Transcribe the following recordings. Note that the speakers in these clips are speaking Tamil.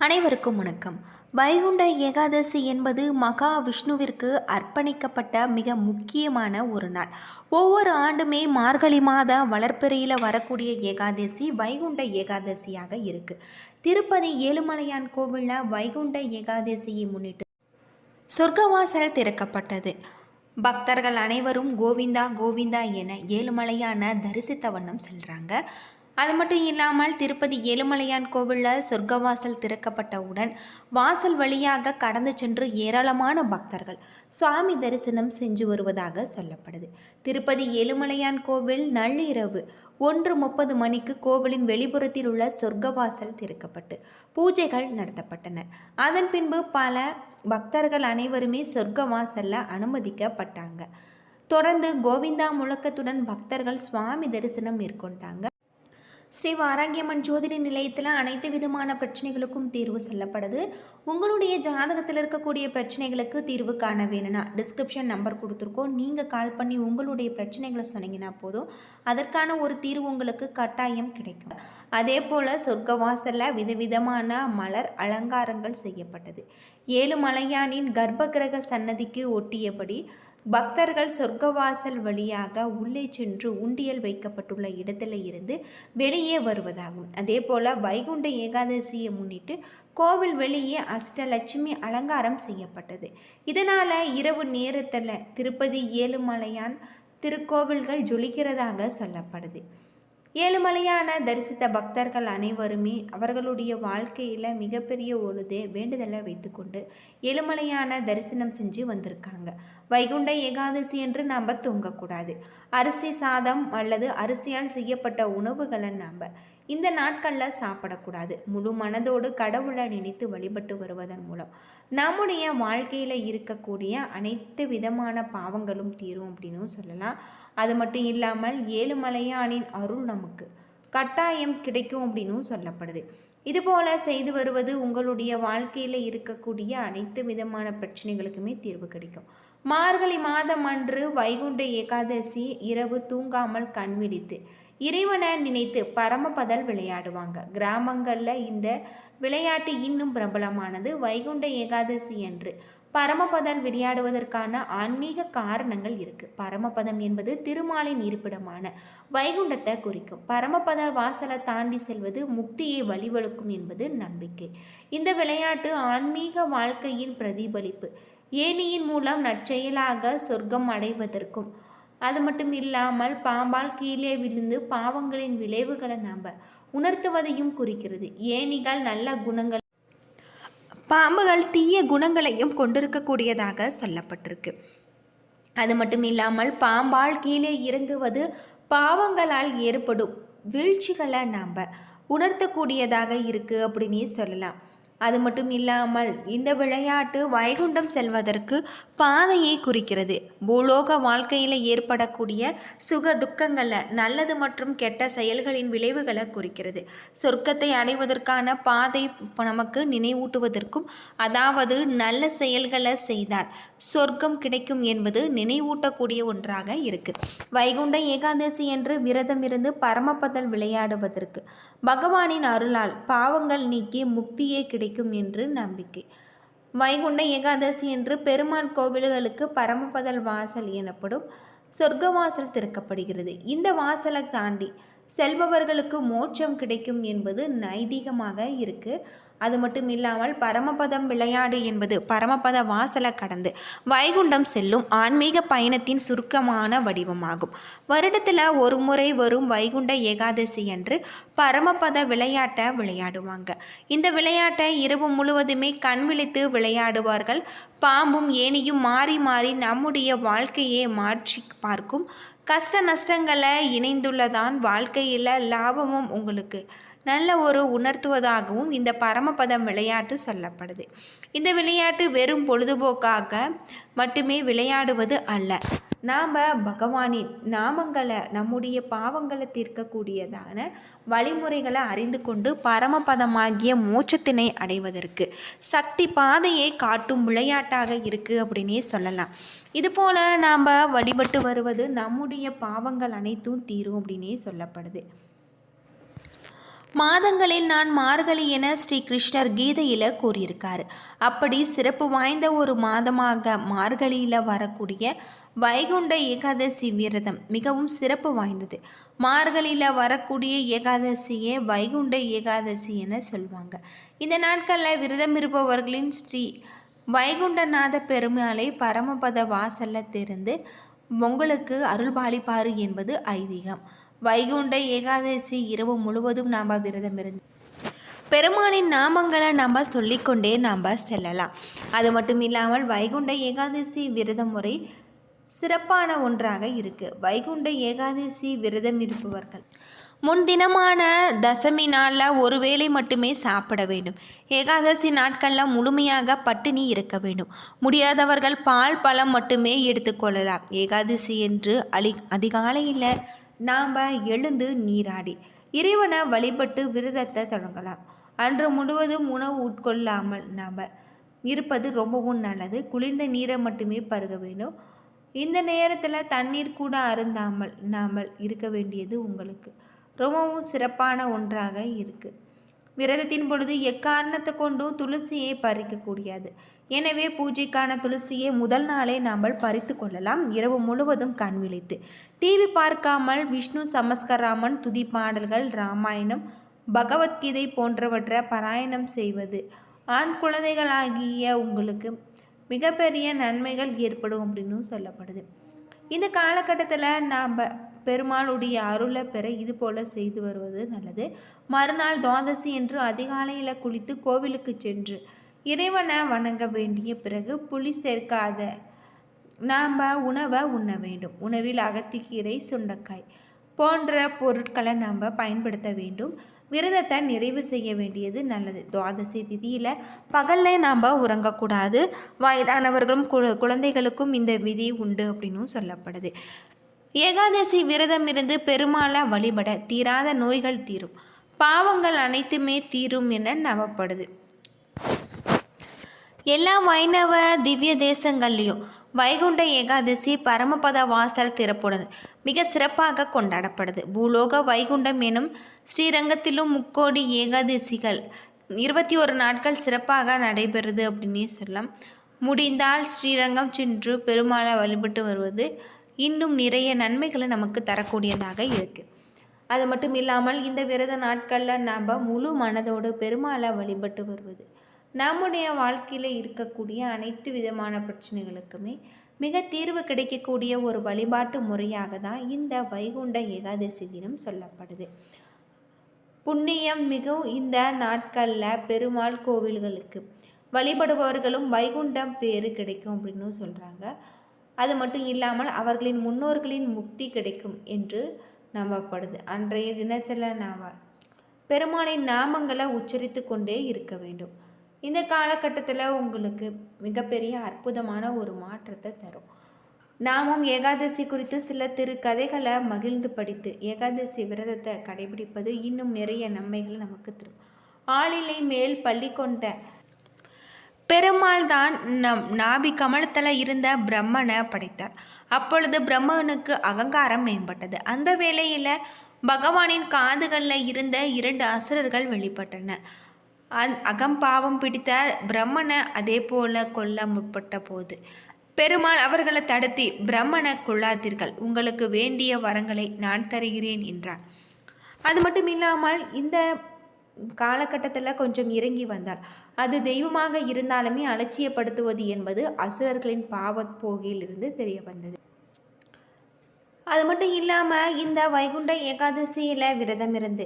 அனைவருக்கும் வணக்கம். வைகுண்ட ஏகாதசி என்பது மகா விஷ்ணுவிற்கு அர்ப்பணிக்கப்பட்ட மிக முக்கியமான ஒரு நாள். ஒவ்வொரு ஆண்டுமே மார்கழி மாத வளர்ப்பிறையில் வரக்கூடிய ஏகாதசி வைகுண்ட ஏகாதசியாக இருக்குது திருப்பதி ஏழுமலையான் கோவிலில் வைகுண்ட ஏகாதசியை முன்னிட்டு சொர்க்கவாசல் திறக்கப்பட்டது. பக்தர்கள் அனைவரும் கோவிந்தா கோவிந்தா என ஏழுமலையான தரிசித்த வண்ணம் செல்கிறாங்க அது மட்டும் இல்லாமல் திருப்பதி ஏழுமலையான் கோவிலில் சொர்க்கவாசல் திறக்கப்பட்டவுடன் வாசல் வழியாக கடந்து சென்று ஏராளமான பக்தர்கள் சுவாமி தரிசனம் செஞ்சு வருவதாக சொல்லப்படுது. திருப்பதி ஏழுமலையான் கோவில் நள்ளிரவு ஒன்று முப்பது மணிக்கு கோவிலின் வெளிப்புறத்தில் உள்ள சொர்க்கவாசல் திறக்கப்பட்டு பூஜைகள் நடத்தப்பட்டன. அதன் பின்பு பல பக்தர்கள் அனைவருமே சொர்க்கவாசலில் அனுமதிக்கப்பட்டாங்க. தொடர்ந்து கோவிந்தா முழக்கத்துடன் பக்தர்கள் சுவாமி தரிசனம் மேற்கொண்டாங்க. ஸ்ரீ வாராகியம்மன் ஜோதிட நிலையத்தில் அனைத்து விதமான பிரச்சனைகளுக்கும் தீர்வு சொல்லப்படுது. உங்களுடைய ஜாதகத்தில் இருக்கக்கூடிய பிரச்சனைகளுக்கு தீர்வு காண வேணும்னா டிஸ்கிரிப்ஷன் நம்பர் கொடுத்துருக்கோம். நீங்கள் கால் பண்ணி உங்களுடைய பிரச்சனைகளை சொன்னீங்கன்னா போதும். அதற்கான ஒரு தீர்வு உங்களுக்கு கட்டாயம் கிடைக்கும். அதே போல் சொர்க்கவாசலில் விதவிதமான மலர் அலங்காரங்கள் செய்யப்பட்டது. ஏழு மலையானின் கர்ப்பகிரக சன்னதிக்கு ஒட்டியபடி பக்தர்கள் சொர்க்கவாசல் வழியாக உள்ளே சென்று உண்டியல் வைக்கப்பட்டுள்ள இடத்துல இருந்து வெளியே வருவதாகும். அதே போல் வைகுண்ட ஏகாதசியை முன்னிட்டு கோவில் வெளியே அஷ்டலட்சுமி அலங்காரம் செய்யப்பட்டது. இதனால் இரவு நேரத்தில் திருப்பதி ஏழுமலையான் திருக்கோவில்கள் ஜொலிக்கிறதாக சொல்லப்படுது. ஏழுமலையான தரிசித்த பக்தர்கள் அனைவருமே அவர்களுடைய வாழ்க்கையில் மிகப்பெரிய ஒழுதே வேண்டுதலை வைத்துக்கொண்டு ஏழுமலையான தரிசனம் செஞ்சு வந்திருக்காங்க. வைகுண்ட ஏகாதசி என்று நாம் தூங்கக்கூடாது. அரிசி சாதம் அல்லது அரிசியால் செய்யப்பட்ட உணவுகளை நாம் இந்த நாட்களில் சாப்பிடக்கூடாது. முழு மனதோடு கடவுளை நினைத்து வழிபட்டு வருவதன் மூலம் நம்முடைய வாழ்க்கையில் இருக்கக்கூடிய அனைத்து விதமான பாவங்களும் தீரும் அப்படின்னு சொல்லலாம். அது மட்டும் இல்லாமல் ஏழுமலையானின் அருள் நமக்கு கட்டாயம் கிடைக்கும் அப்படின்னும் சொல்லப்படுது. இதுபோல் செய்து வருவது உங்களுடைய வாழ்க்கையில் இருக்கக்கூடிய அனைத்து விதமான பிரச்சனைகளுக்குமே தீர்வு கிடைக்கும். மார்கழி மாதம் அன்று வைகுண்ட ஏகாதசி இரவு தூங்காமல் கண்விடித்து இறைவனை நினைத்து பரமபதல் விளையாடுவாங்க. கிராமங்களில் இந்த விளையாட்டு இன்னும் பிரபலமானது வைகுண்ட ஏகாதசி என்று பரமபதம் விளையாடுவதற்கான ஆன்மீக காரணங்கள் இருக்கு. பரமபதம் என்பது திருமாலின் இருப்பிடமான வைகுண்டத்தை குறிக்கும். பரமபத வாசலை தாண்டி செல்வது முக்தியை வழிவகுக்கும் என்பது நம்பிக்கை. இந்த விளையாட்டு ஆன்மீக வாழ்க்கையின் பிரதிபலிப்பு. ஏணியின் மூலம் நற்செயலாக சொர்க்கம் அடைவதற்கும் அது மட்டும் இல்லாமல் பாம்பால் கீழே விழுந்து பாவங்களின் விளைவுகளை நாம் உணர்த்துவதையும் குறிக்கிறது. ஏணிகள் நல்ல குணங்கள் பாம்புகள் தீய குணங்களையும் கொண்டிருக்கக்கூடியதாக சொல்லப்பட்டிருக்கு. அது மட்டும் இல்லாமல் பாம்பால் கீழே இறங்குவது பாவங்களால் ஏற்படும் வீழ்ச்சிகளை நாம் உணர்த்தக்கூடியதாக இருக்குது அப்படின்னே சொல்லலாம். அது மட்டும் இல்லாமல் இந்த விளையாட்டு வைகுண்டம் செல்வதற்கு பாதையை குறிக்கிறது. பூலோக வாழ்க்கையில் ஏற்படக்கூடிய சுக துக்கங்களை நல்லது மற்றும் கெட்ட செயல்களின் விளைவுகளை குறிக்கிறது. சொர்க்கத்தை அடைவதற்கான பாதை நமக்கு நினைவூட்டுவதற்கும் அதாவது நல்ல செயல்களை செய்தால் சொர்க்கம் கிடைக்கும் என்பது நினைவூட்டக்கூடிய ஒன்றாக இருக்குது. வைகுண்ட ஏகாதசி என்று விரதம் இருந்து பரமபதல் விளையாடுவதற்கு பகவானின் அருளால் பாவங்கள் நீக்கி முக்தியே கிடைக்கும் என்று நம்பிக்கை. வைகுண்ட ஏகாதசி என்று பெருமாள் கோவில்களுக்கு பரமபதல் வாசல் எனப்படும் சொர்க்க வாசல் திறக்கப்படுகிறது. இந்த வாசலை தாண்டி செல்பவர்களுக்கு மோட்சம் கிடைக்கும் என்பது நைதிகமாக இருக்குது அது மட்டும் இல்லாமல் பரமபதம் விளையாடு என்பது பரமபத வாசலை கடந்து வைகுண்டம் செல்லும் ஆன்மீக பயணத்தின் சுருக்கமான வடிவமாகும். வருடத்தில் ஒரு முறை வரும் வைகுண்ட ஏகாதசி என்று பரமபத விளையாட்டை விளையாடுவாங்க. இந்த விளையாட்டை இரவு முழுவதுமே கண் விழித்து விளையாடுவார்கள். பாம்பும் ஏனியும் மாறி மாறி நம்முடைய வாழ்க்கையை மாற்றி பார்க்கும். கஷ்ட நஷ்டங்களை இணைந்துள்ளதான் வாழ்க்கையில் லாபமும் உங்களுக்கு நல்ல ஒரு உணர்த்துவதாகவும் இந்த பரமபதம் விளையாட்டு சொல்லப்படுது. இந்த விளையாட்டு வெறும் பொழுதுபோக்காக மட்டுமே விளையாடுவது அல்ல. நாம் பகவானின் நாமங்களை நம்முடைய பாவங்களை தீர்க்கக்கூடியதான வழிமுறைகளை அறிந்து கொண்டு பரமபதமாகிய மோட்சத்தினை அடைவதற்கு சக்தி பாதையை காட்டும் விளையாட்டாக இருக்குது அப்படின்னே சொல்லலாம். இதுபோல் நாம் வழிபட்டு வருவது நம்முடைய பாவங்கள் அனைத்தும் தீரும் அப்படின்னே சொல்லப்படுது. மாதங்களில் நான் மார்கழி என ஸ்ரீ கிருஷ்ணர் கீதையில் கூறியிருக்கார். அப்படி சிறப்பு வாய்ந்த ஒரு மாதமாக மார்கழியில் வரக்கூடிய வைகுண்ட ஏகாதசி விரதம் மிகவும் சிறப்பு வாய்ந்தது. மார்கழியில் வரக்கூடிய ஏகாதசியே வைகுண்ட ஏகாதசி என சொல்லுவாங்க இந்த நாட்களில் விரதம் இருப்பவர்களின் ஸ்ரீ வைகுண்டநாத பெருமாளை பரமபத வாசல்ல திறந்து உங்களுக்கு அருள்பாலிப்பாரு என்பது ஐதீகம். வைகுண்ட ஏகாதசி இரவு முழுவதும் நாம் விரதம் இருந்து பெருமாளின் நாமங்களை நம்ம சொல்லிக்கொண்டே நாம் செல்லலாம். அது மட்டும் இல்லாமல் வைகுண்ட ஏகாதசி விரத முறை சிறப்பான ஒன்றாக இருக்குது வைகுண்ட ஏகாதசி விரதம் இருப்பவர்கள் முன்தினமான தசமி நாளில் ஒரு வேளை மட்டுமே சாப்பிட வேண்டும். ஏகாதசி நாட்களில் முழுமையாக பட்டினி இருக்க வேண்டும். முடியாதவர்கள் பால் பழம் மட்டுமே எடுத்துக்கொள்ளலாம் ஏகாதசி என்று அலி அதிகாலையில் நாம் எழுந்து நீராடி. இறைவனை வழிபட்டு விரதத்தை தொடங்கலாம். அன்று முழுவதும் உணவு உட்கொள்ளாமல் நாம் இருப்பது ரொம்பவும் நல்லது. குளிர்ந்த நீரை மட்டுமே பருக வேண்டும். இந்த நேரத்தில் தண்ணீர் கூட அருந்தாமல் நாமல் இருக்க வேண்டியது உங்களுக்கு. ரொம்பவும் சிறப்பான ஒன்றாக இருக்குது விரதத்தின் பொழுது எக்காரணத்தை கொண்டும் துளசியை பறிக்கக்கூடியது எனவே பூஜைக்கான துளசியை முதல் நாளே நாம் பறித்து கொள்ளலாம். இரவு முழுவதும் கண் விழித்து. டிவி பார்க்காமல் விஷ்ணு சமஸ்கராமன் துதி பாடல்கள் ராமாயணம் பகவத்கீதை போன்றவற்றை பாராயணம் செய்வது ஆண் குழந்தைகளாகிய உங்களுக்கு மிகப்பெரிய நன்மைகள் ஏற்படும் அப்படின்னு சொல்லப்படுது. இந்த காலகட்டத்தில் நாம் பெருமாளுடைய அருளை பெற இது போல் செய்து வருவது நல்லது. மறுநாள் துவாதசி என்று அதிகாலையில் குளித்து கோவிலுக்கு சென்று இறைவனை வணங்க வேண்டிய பிறகு புளி சேர்க்காத. நாம் உணவை உண்ண வேண்டும். உணவில் அகத்திக்கீரை சுண்டக்காய் போன்ற பொருட்களை நாம் பயன்படுத்த வேண்டும். விரதத்தை நிறைவு செய்ய வேண்டியது நல்லது. துவாதசி திதியில் பகலில் நாம் உறங்கக்கூடாது. வயதானவர்களும் கு குழந்தைகளுக்கும் இந்த விதி உண்டு அப்படின்னும் சொல்லப்படுது. ஏகாதசி விரதம் இருந்து பெருமாளை வழிபட தீராத நோய்கள் தீரும். பாவங்கள் அனைத்துமே தீரும் என நம்பப்படுது. எல்லா வைணவ திவ்ய தேசங்கள்லேயும் வைகுண்ட ஏகாதசி பரமபத வாசல் திறப்புடன் மிக சிறப்பாக கொண்டாடப்படுது. பூலோக வைகுண்டம் எனும் ஸ்ரீரங்கத்திலும் முக்கோடி ஏகாதசிகள் இருபத்தி ஒரு நாட்கள் சிறப்பாக நடைபெறுது அப்படின்னே சொல்லலாம். முடிந்தால் ஸ்ரீரங்கம் சென்று பெருமாளை வழிபட்டு வருவது இன்னும் நிறைய நன்மைகளை நமக்கு தரக்கூடியதாக இருக்குது அது மட்டும் இல்லாமல் இந்த விரத நாட்களில் நாம் முழு மனதோடு பெருமாளை வழிபட்டு வருவது நம்முடைய வாழ்க்கையில் இருக்கக்கூடிய அனைத்து விதமான பிரச்சனைகளுக்குமே மிக தீர்வு கிடைக்கக்கூடிய ஒரு வழிபாட்டு முறையாக தான் இந்த வைகுண்ட ஏகாதசி தினம் சொல்லப்படுது. புண்ணியம் மிகவும் இந்த நாட்களில் பெருமாள் கோவில்களுக்கு வழிபடுபவர்களும் வைகுண்டம் பேர் கிடைக்கும் அப்படின்னு சொல்கிறாங்க அது மட்டும் இல்லாமல் அவர்களின் முன்னோர்களின் முக்தி கிடைக்கும் என்று நம்பப்படுது. அன்றைய தினத்தில் நாம் பெருமாளின் நாமங்களை உச்சரித்து கொண்டே இருக்க வேண்டும். இந்த காலகட்டத்தில் உங்களுக்கு மிகப்பெரிய அற்புதமான ஒரு மாற்றத்தை தரும். நாமும் ஏகாதசி குறித்து சில திரு கதைகளை மகிழ்ந்து படித்து ஏகாதசி விரதத்தை கடைபிடிப்பது இன்னும் நிறைய நன்மைகளை நமக்கு தரும். ஆளிலை மேல் பள்ளி கொண்ட பெருமாள் தான் நம் நாபி கமலத்தில் இருந்த பிரம்மனை படைத்தார். அப்பொழுது பிரம்மனுக்கு அகங்காரம் மேம்பட்டது. அந்த வேளையில் பகவானின் காதுகளில் இருந்த இரண்டு அசுரர்கள் வெளிப்பட்டன. அந் அகம்பாவம் பிடித்த பிரம்மனை அதே போல கொல்ல முற்பட்ட போது பெருமாள் அவர்களை தடுத்தி பிரம்மனை கொள்ளாதீர்கள். உங்களுக்கு வேண்டிய வரங்களை நான் தருகிறேன் என்றார் அது மட்டும் இல்லாமல் இந்த காலகட்டத்தில் கொஞ்சம் இறங்கி வந்தார். அது தெய்வமாக இருந்தாலுமே அலட்சியப்படுத்துவது என்பது அசுரர்களின் பாவத் போகிலிருந்து தெரிய வந்தது. அது மட்டும் இல்லாமல் இந்த வைகுண்ட ஏகாதசியில் விரதம் இருந்து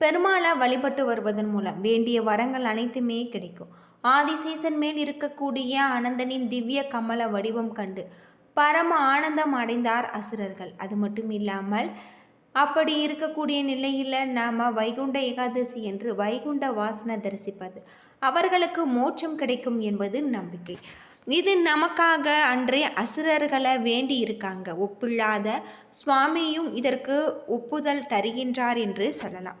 பெருமாளை வழிபட்டு வருவதன் மூலம் வேண்டிய வரங்கள் அனைத்துமே கிடைக்கும். ஆதிசேசன் மேல் இருக்கக்கூடிய அனந்தனின் திவ்ய கமல வடிவம் கண்டு பரம ஆனந்தம் அடைந்தார் அசுரர்கள். அது மட்டும் இல்லாமல் அப்படி இருக்கக்கூடிய நிலையில் நாம் வைகுண்ட ஏகாதசி என்று வைகுண்ட வாசனை தரிசிப்பது அவர்களுக்கு மோட்சம் கிடைக்கும் என்பது நம்பிக்கை. இது நமக்காக அன்றே அசுரர்களை வேண்டி இருக்காங்க. ஒப்பில்லாத சுவாமியும் இதற்கு ஒப்புதல் தருகின்றார் என்று சொல்லலாம்.